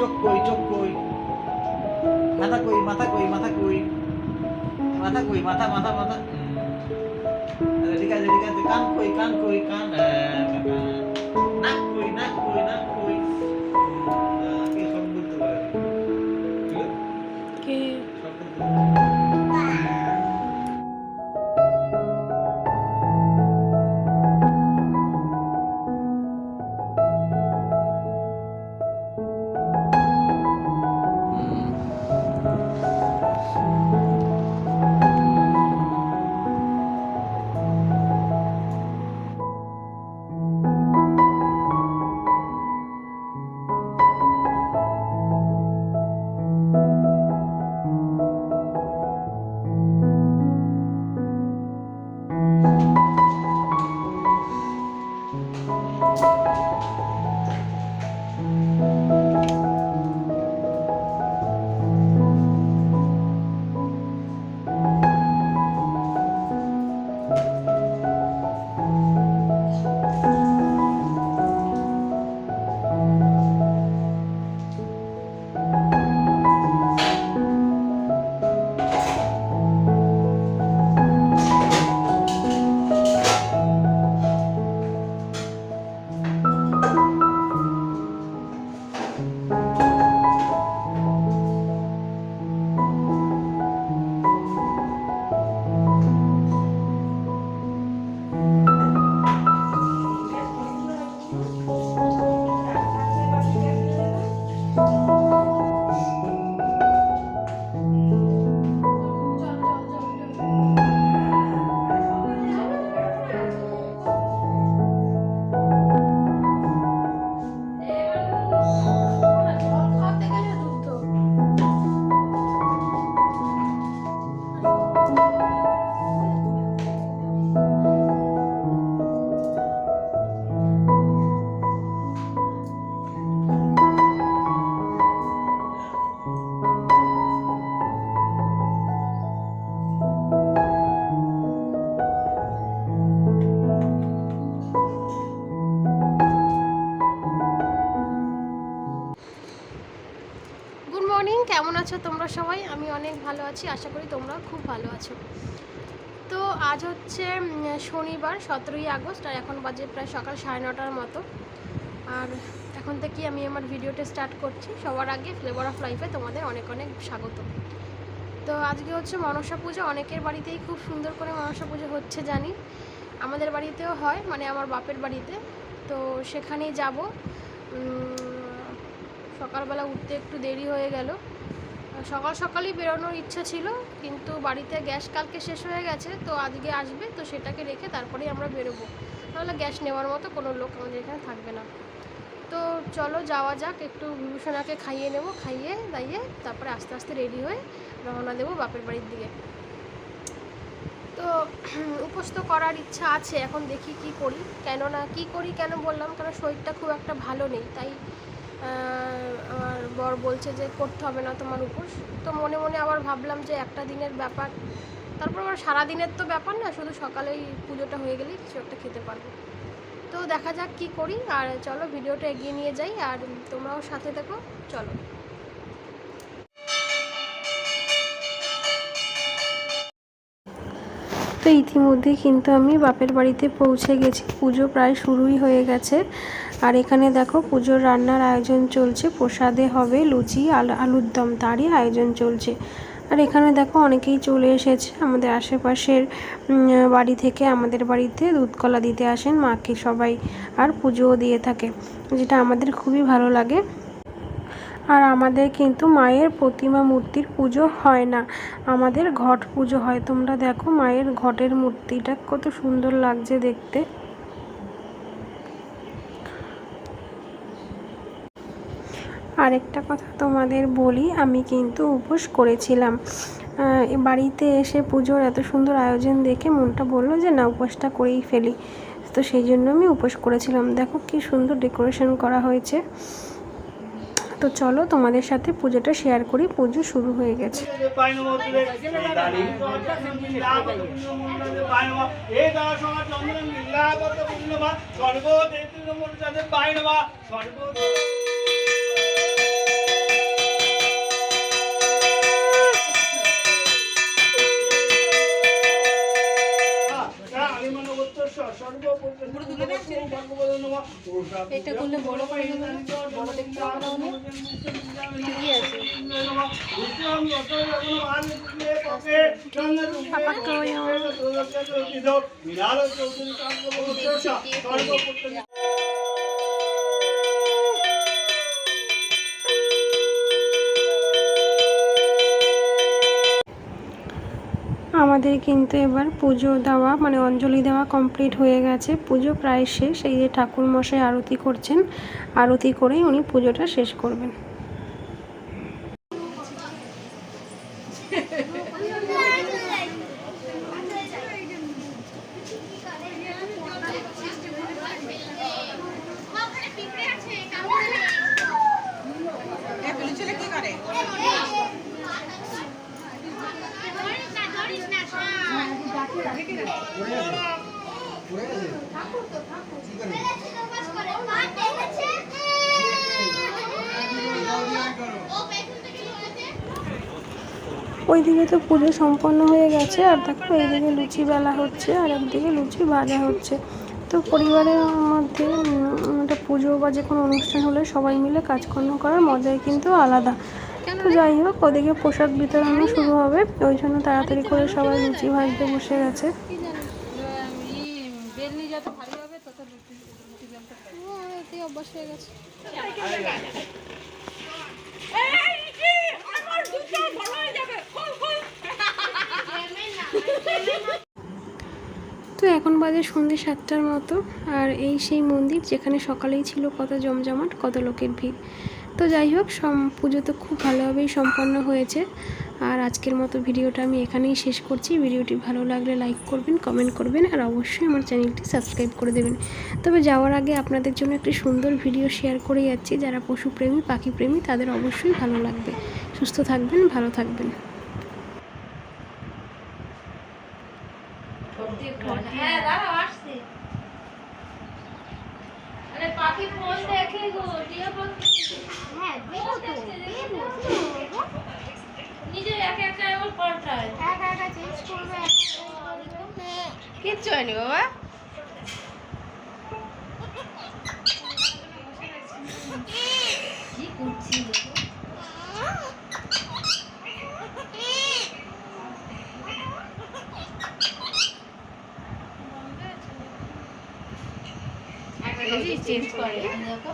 চোখ কই চোখ কই। মাথা কই মাথা কই মাথা কই। মাথা কই মাথা মাথা মাথা। আচ্ছা, ঠিক আছে ঠিক আছে। কান কই কান কই কান আছো তোমরা সবাই? আমি অনেক ভালো আছি, আশা করি তোমরা খুব ভালো আছো। তো আজ হচ্ছে শনিবার, সতেরোই আগস্ট, আর এখন বাজে প্রায় সকাল সাড়ে নটার মতো। আর এখন থেকে আমি আমার ভিডিওটা স্টার্ট করছি। সবার আগে ফ্লেভার অফ লাইফে তোমাদের অনেক অনেক স্বাগত। তো আজকে হচ্ছে মনসা পুজো। অনেকের বাড়িতেই খুব সুন্দর করে মনসা পুজো হচ্ছে, জানি। আমাদের বাড়িতেও হয় মানে আমার বাপের বাড়িতে। তো সেখানেই যাব। সকালবেলা উঠতে একটু দেরি হয়ে গেল। সকাল সকালই বেরোনোর ইচ্ছা ছিল, কিন্তু বাড়িতে গ্যাস কালকে শেষ হয়ে গেছে, তো আজকে আসবে, তো সেটাকে রেখে তারপরেই আমরা বেরোবো। নাহলে গ্যাস নেওয়ার মতো কোনো লোক আমাদের এখানে থাকবে না। তো চলো যাওয়া যাক, একটু বিভূষণাকে খাইয়ে নেব, খাইয়ে দাইয়ে তারপরে আস্তে আস্তে রেডি হয়ে রওনা দেবো বাপের বাড়ির দিকে। তো উপোস করার ইচ্ছা আছে, এখন দেখি কি করি, কেননা কি করি কেন বললাম, কারণ শরীরটা খুব একটা ভালো নেই, তাই আমার বর বলছে যে করতে হবে না তোমার উপোস তো মনে মনে আবার ভাবলাম যে একটা দিনের ব্যাপার। তারপর আবার সারাদিনের তো ব্যাপার না, শুধু সকালেই পুজোটা হয়ে গেলেই কিছু একটা খেতে পারব। তো দেখা যাক কি করি, আর চলো ভিডিওটা এগিয়ে নিয়ে যাই, আর তোমরাও সাথে দেখো চলো। তো ইতিমধ্যে কিন্তু আমি বাপের বাড়িতে পৌঁছে গেছি। পুজো প্রায় শুরুই হয়ে গেছে। আর এখানে দেখো পুজোর রান্নার আয়োজন চলছে। প্রসাদে হবে লুচি, আল- আলুর দম, তারই আয়োজন চলছে। আর এখানে দেখো অনেকেই চলে এসেছে। আমাদের আশেপাশের বাড়ি থেকে আমাদের বাড়িতে দুধ কলা দিতে আসেন। মাকে সবাই আর পুজোও দিয়ে থাকে, যেটা আমাদের খুবই ভালো লাগে। আর আমাদের কিন্তু মায়ের প্রতিমা মূর্তির পুজো হয় না। আমাদের ঘট পুজো হয়। তোমরা দেখো মায়ের ঘটের মূর্তিটা কত সুন্দর লাগছে দেখতে। আরেকটা কথা তোমাদের বলি, আমি কিন্তু উপোস করেছিলাম। বাড়িতে এসে পুজোর এত সুন্দর আয়োজন দেখে মনটা বলল যে, না, উপোসটা করেই ফেলি। তো সেই জন্য আমি উপোস করেছিলাম। দেখো কি সুন্দর ডেকোরেশন করা হয়েছে। তো চলো তোমাদের সাথে পুজোটা শেয়ার করি। পুজো শুরু হয়ে গেছে। এটা করলে বড় করে দেবো বড় দেখতে পাবো না ঠিকই আছে। আমাদের কিন্তু এবার পুজো দেওয়া মানে অঞ্জলি দেওয়া কমপ্লিট হয়ে গেছে। পুজো প্রায় শেষ, এই যে ঠাকুর মশাই আরতি করছেন, আরতি করেই উনি পুজোটা শেষ করবেন। ওইদিকে তো পুজো সম্পন্ন হয়ে গেছে, আর দেখো এইদিকে লুচি বেলা হচ্ছে, আর একদিকে লুচি ভাজা হচ্ছে। তো পরিবারের মধ্যে একটা পুজো বা যে কোনো অনুষ্ঠান হলে সবাই মিলে কাজকর্ম করার মজাই কিন্তু আলাদা। তো যাই হোক ওদিকে পোশাক বিতরণও শুরু হবে। ওই জন্য তাড়াতাড়ি করে সবাই লুচি ভাজতে বসে গেছে। হয়ে তো এখন বাজে সন্ধ্যে সাতটার মতো আর এই সেই মন্দির যেখানে সকালেই ছিল কত জমজমাট কত লোকের ভিড়। তো যাই হোক, সম, পুজো তো খুব ভালোভাবেই সম্পন্ন হয়েছে। আর আজকের মতো ভিডিওটা আমি এখানেই শেষ করছি। ভিডিওটি ভালো লাগলে লাইক করবেন কমেন্ট করবেন, আর অবশ্যই আমার চ্যানেলটি সাবস্ক্রাইব করে দেবেন। তবে যাওয়ার আগে আপনাদের জন্য একটি সুন্দর ভিডিও শেয়ার করে যাচ্ছি। যারা পশুপ্রেমী, পাখিপ্রেমী, তাদের অবশ্যই ভালো লাগবে। সুস্থ থাকবেন, ভালো থাকবেন হ্যাঁ দাঁড়াও আসছে আরে পাখি ফোন দেখে গো টিয়া পাখি হ্যাঁ দেবো তো দেবো নিজে একা একা এবার পাল্টায় একা একা চেঞ্জ করবে একা একা করবে। কিচ্ছু হয়নি বাবা কি করছি চেঞ্জ করে দেখো।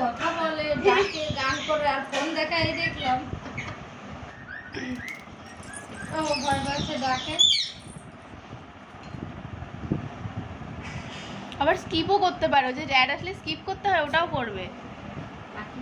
কথা বলে ডাকে গান করে আর ফোন দেখাই দেখলাম। ও ভয় পাচ্ছে ডাকে। আবার স্কিপও করতে পারো যে অ্যাড আসলে স্কিপ করতে হয় ওটাও করবে। বাকি